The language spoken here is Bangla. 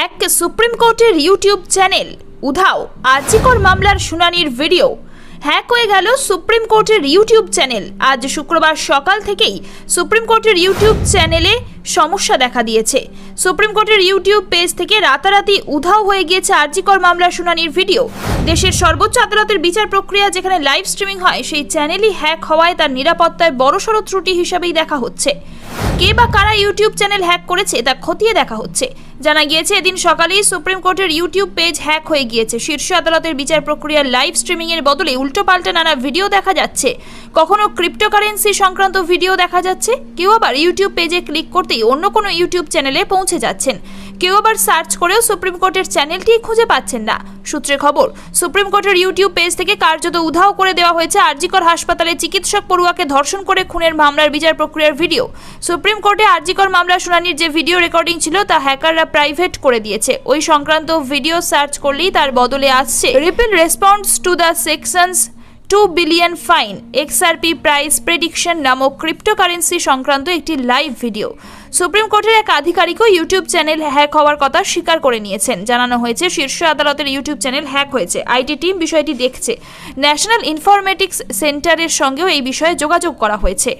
হ্যাক সুপ্রিম কোর্টের ইউটিউব চ্যানেল। উধাও আর্জিকর মামলার শুনানির ভিডিও। হ্যাক হয়ে গেল সুপ্রিম কোর্টের ইউটিউব চ্যানেল। আজ শুক্রবার সকাল থেকেই সুপ্রিম কোর্টের ইউটিউব চ্যানেলে সমস্যা দেখা দিয়েছে। সুপ্রিম কোর্টের ইউটিউব পেজ থেকে রাতারাতি উধাও হয়ে গিয়েছে আর্জিকর মামলার শুনানির ভিডিও। দেশের সর্বোচ্চ আদালতের বিচার প্রক্রিয়া যেখানে লাইভ স্ট্রিমিং হয়, সেই চ্যানেলই হ্যাক হওয়ায় তার নিরাপত্তায় বড়সড় ত্রুটি হিসাবেই দেখা হচ্ছে। কে বা কারা ইউটিউব চ্যানেল হ্যাক করেছে তা খতিয়ে দেখা হচ্ছে। জানা গিয়েছে, এদিন সকালেই সুপ্রিম কোর্টের ইউটিউব পেজ হ্যাক হয়ে গিয়েছে। শীর্ষ আদালতের বিচার প্রক্রিয়ার লাইভ স্ট্রিমিং এর বদলে উল্টোপাল্টা নানা ভিডিও দেখা যাচ্ছে। কখনো ক্রিপ্টোকারেন্সি সংক্রান্ত ভিডিও দেখা যাচ্ছে, কেউ আবার ইউটিউব পেজে ক্লিক করতেই অন্য কোনো ইউটিউব চ্যানেলে পৌঁছে যাচ্ছেন। কেউ আবার সার্চ করেও সুপ্রিম কোর্টের চ্যানেলটি খুঁজে পাচ্ছেন না। সূত্রে খবর, সুপ্রিম কোর্টের ইউটিউব পেজ থেকে কার্যত উধাও করে দেওয়া হয়েছে আরজিকর হাসপাতালে চিকিৎসক পড়ুয়াকে ধর্ষণ করে খুনের মামলার বিচার প্রক্রিয়ার ভিডিও। সুপ্রিম কোর্টে আরজিকর মামলা শুনানির যে ভিডিও রেকর্ডিং ছিল তা হ্যাকাররা প্রাইভেট করে দিয়েছে। ওই সংক্রান্ত ভিডিও সার্চ করলেই তার বদলে আসছে। Ripple response to the sections two billion fine XRP price prediction নামক ক্রিপ্টোকারেন্সি সংক্রান্ত একটি লাইভ ভিডিও সুপ্রিম কোর্টের এক আধিকারিকও ইউটিউব চ্যানেল হ্যাক হওয়ার কথা স্বীকার করে নিয়েছেন। জানানো হয়েছে, শীর্ষ আদালতের ইউটিউব চ্যানেল হ্যাক হয়েছে। আইটি টিম বিষয়টি দেখছে। ন্যাশনাল ইনফরমেটিক্স সেন্টারের সঙ্গেও এই বিষয়ে যোগাযোগ করা হয়েছে।